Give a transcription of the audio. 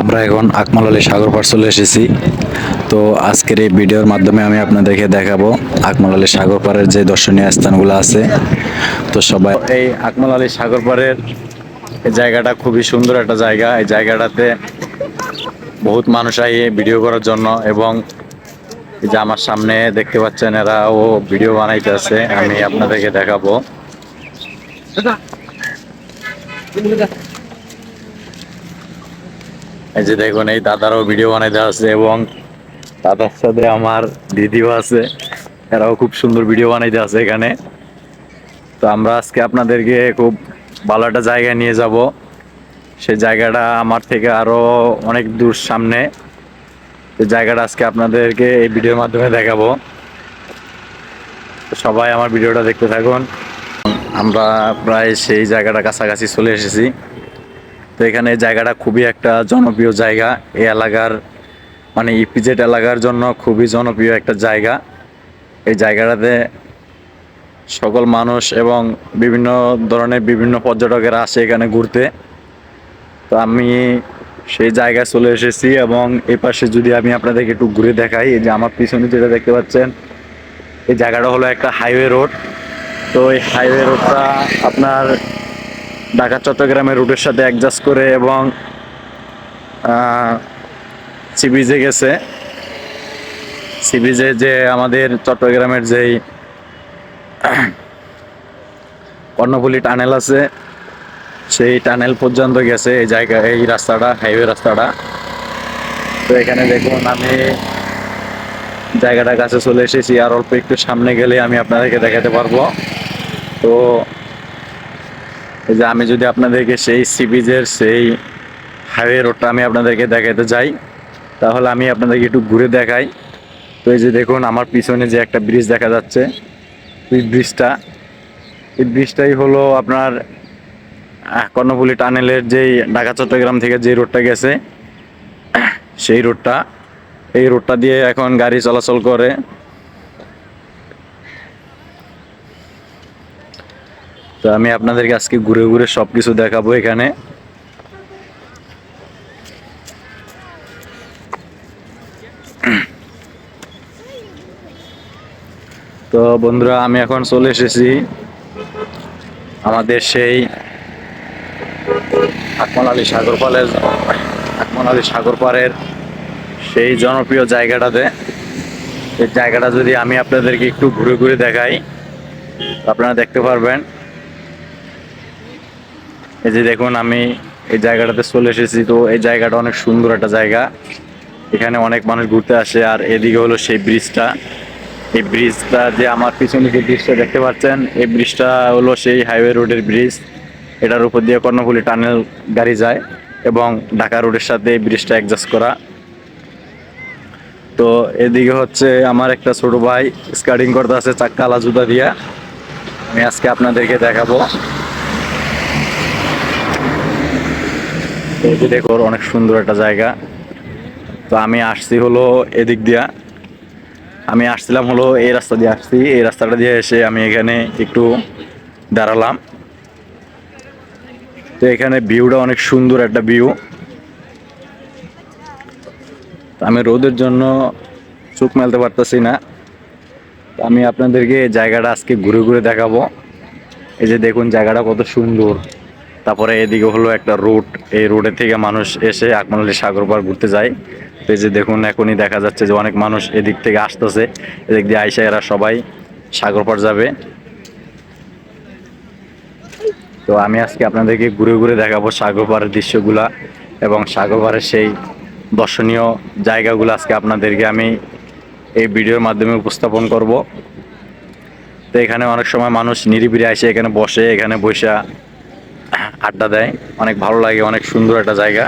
আমরা এখন আকমাল আলী সাগর পার চলে এসেছি। তো আজকের এই ভিডিওর মাধ্যমে আমি আপনাদেরকে দেখাবো আকমাল আলী সাগর পাড়ের যে দর্শনীয় স্থানগুলো আছে। তো সবাই এই আকমাল আলী সাগর পাড়ের জায়গাটা খুবই সুন্দর একটা জায়গা। এই জায়গাটাতে বহুত মানুষ আই ভিডিও করার জন্য এবং যে আমার সামনে দেখতে পাচ্ছেন এরা ও ভিডিও বানাইতে আছে আমি আপনাদেরকে দেখাবো। এই যে দেখুন, এই দাদারও ভিডিও বানাইতে আছে এবং দাদার সাথে আমার দিদিও আছে। এরাও খুব সুন্দর ভিডিও বানাইতে আছে এখানে। তো আমরা আজকে আপনাদেরকে খুব ভালো একটা জায়গায় নিয়ে যাব। সেই জায়গাটা আমার থেকে আরও অনেক দূর সামনে। জায়গাটা আজকে আপনাদেরকে এই ভিডিওর মাধ্যমে দেখাবো। সবাই আমার ভিডিওটা দেখতে থাকুন। আমরা প্রায় সেই জায়গাটা কাছাকাছি চলে এসেছি। তো এখানে জায়গাটা খুবই একটা জনপ্রিয় জায়গা। এই এলাকার মানে ইপিজেড এলাকার জন্য খুবই জনপ্রিয় একটা জায়গা। এই জায়গাটাতে সকল মানুষ এবং বিভিন্ন ধরনের বিভিন্ন পর্যটকেরা আসে এখানে ঘুরতে। তো আমি সেই জায়গায় চলে এসেছি এবং এই পাশে যদি আমি আপনাদেরকে একটু ঘুরে দেখাই, এই যে আমার পিছনে যেটা দেখতে পাচ্ছেন, এই জায়গাটা হলো একটা হাইওয়ে রোড। তো এই হাইওয়ে রোডটা আপনার ঢাকা, চট্টগ্রামের রুটের সাথে অ্যাডজাস্ট করে এবং সি বিচে গেছে। সি বিচে যে আমাদের চট্টগ্রামের যেই, কর্ণফুলি টানেল আছে, সেই টানেল পর্যন্ত গেছে এই জায়গা, এই রাস্তাটা হাইওয়ে রাস্তাটা। তো এখানে দেখুন আমি জায়গাটার কাছে চলে এসেছি আর অল্প একটু সামনে গেলে আমি আপনাদেরকে দেখাতে পারব। তো যে আমি যদি আপনাদেরকে সেই সি বিচের সেই হাইওয়ে রোডটা আমি আপনাদেরকে দেখাতে যাই, তাহলে আমি আপনাদেরকে একটু ঘুরে দেখাই। তো এই যে দেখুন, আমার পিছনে যে একটা ব্রিজ দেখা যাচ্ছে, ওই ব্রিজটা এই ব্রিজটাই হলো আপনার কর্ণফুলি টানেলের যেই ঢাকা, চট্টগ্রাম থেকে যে রোডটা গেছে, সেই রোডটা এই রোডটা দিয়ে এখন গাড়ি চলাচল করে। তো আমি আপনাদেরকে আজকে ঘুরে ঘুরে সব কিছু দেখাবো এখানে। তো বন্ধুরা, আমি এখন চলে এসেছি আমাদের সেই আকমল আলী সাগর পালের আকমল আলী সাগর পাড়ের সেই জনপ্রিয় জায়গাটাতে। এই জায়গাটা যদি আমি আপনাদেরকে একটু ঘুরে ঘুরে দেখাই আপনারা দেখতে পারবেন। এই যে দেখুন, আমি এই জায়গাটাতে চলে এসেছি। তো এই জায়গাটা অনেক সুন্দর একটা জায়গা। এখানে অনেক মানুষ ঘুরতে আসে, আর এদিকে হলো সেই ব্রিজটা। এই ব্রিজটা যে আমার পিছনে যে ব্রিজটা দেখতে পাচ্ছেন, এই ব্রিজটা হলো সেই হাইওয়ে রোডের ব্রিজ। এটার উপর দিয়ে কর্ণফুলি টানেল গাড়ি যায় এবং ঢাকা রোডের সাথে এই ব্রিজটা অ্যাডজাস্ট করা। তো এদিকে হচ্ছে আমার একটা ছোট ভাই স্কার্টিং করতে আছে চাক্কা আলা জুতা দিয়া। আমি আজকে আপনাদেরকে দেখাবো। এই যে দেখো অনেক সুন্দর একটা জায়গা। তো আমি আসছি হলো এদিক দিয়া। আমি আসছিলাম হলো এই রাস্তা দিয়ে আসছি। এই রাস্তাটা দিয়ে এসে আমি এখানে একটু দাঁড়ালাম। তো এখানে ভিউটা অনেক সুন্দর একটা ভিউ। আমি রোদের জন্য চোখ মেলতে পারতেছি না। আমি আপনাদেরকে জায়গাটা আজকে ঘুরে ঘুরে দেখাবো। এই যে দেখুন, জায়গাটা কত সুন্দর। তারপরে এদিকে হলো একটা রুট এই রোডের থেকে মানুষ এসে আকমালি সাগর পার ঘুরতে যায়। তো এই যে দেখুন, এখনই দেখা যাচ্ছে যে অনেক মানুষ এদিক থেকে আসতেছে। এদিক দিয়ে আইসা এরা সবাই সাগর পার যাবে। তো আমি আজকে আপনাদেরকে ঘুরে ঘুরে দেখাবো সাগর পাড়ের দৃশ্যগুলা এবং সাগর পাড়ের সেই দর্শনীয় জায়গাগুলো আজকে আপনাদেরকে আমি এই ভিডিওর মাধ্যমে উপস্থাপন করব। তো এখানে অনেক সময় মানুষ নিরিবিলি আসে এখানে বসে এখানে বসে আড্ডা দেয়। অনেক ভালো লাগে অনেক সুন্দর একটা জায়গা।